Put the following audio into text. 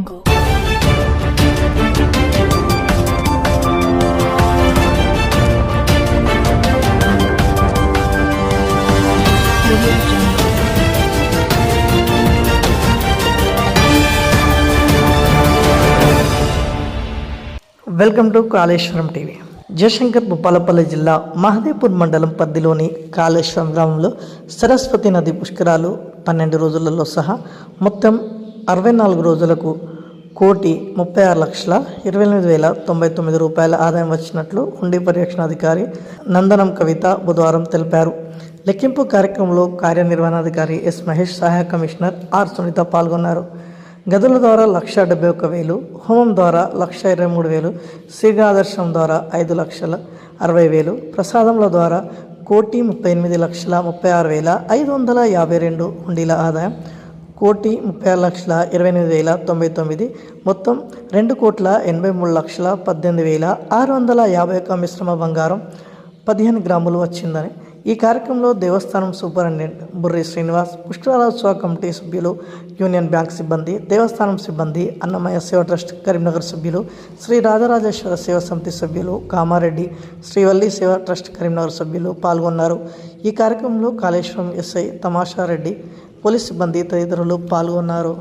Welcome to Kaleshwaram TV Jayashankar Bhupalpally జిల్లా మహదేపూర్ మండలం పరిధిలోని కాళేశ్వరం గ్రామంలో సరస్వతి నది పుష్కరాలు పన్నెండు రోజులలో సహా మొత్తం అరవై నాలుగు రోజులకు కోటి ముప్పై ఆరు లక్షల ఇరవై ఎనిమిది వేల తొంభై తొమ్మిది రూపాయల ఆదాయం వచ్చినట్లు హుండీ పర్యవేక్షణాధికారి నందనం కవిత బుధవారం తెలిపారు. లెక్కింపు కార్యక్రమంలో కార్యనిర్వహణాధికారి ఎస్ మహేష్ సహాయ కమిషనర్ ఆర్ సునీత పాల్గొన్నారు. గదుల ద్వారా లక్ష డెబ్బై ఒక్క వేలు హోమం ద్వారా లక్ష ఇరవై మూడు వేలు శ్రీగాదర్శనం ద్వారా ఐదు లక్షల అరవై వేలు ప్రసాదముల ద్వారా కోటి ముప్పై ఎనిమిది లక్షల ముప్పై ఆరు వేల ఐదు వందల యాభై రెండు హుండీల ఆదాయం కోటి ముప్పై ఆరు లక్షల ఇరవై ఎనిమిది వేల తొంభై తొమ్మిది మొత్తం రెండు కోట్ల ఎనభై మూడు లక్షల పద్దెనిమిది వేల ఆరు వందల యాభై ఒక్క మిశ్రమ బంగారం పదిహేను గ్రాములు వచ్చిందని. ఈ కార్యక్రమంలో దేవస్థానం సూపరింటెండెంట్ బుర్రి శ్రీనివాస్ పుష్కరాలోత్సవ కమిటీ సభ్యులు యూనియన్ బ్యాంక్ సిబ్బంది దేవస్థానం సిబ్బంది అన్నమయ్య సేవ ట్రస్ట్ కరీంనగర్ సభ్యులు శ్రీ రాజరాజేశ్వర సేవ సమితి సభ్యులు కామారెడ్డి శ్రీవల్లి సేవ ట్రస్ట్ కరీంనగర్ సభ్యులు పాల్గొన్నారు. ఈ కార్యక్రమంలో కాళేశ్వరం ఎస్ఐ తమాషారెడ్డి పోలీస్ సిబ్బంది తదితరులు పాల్గొన్నారు.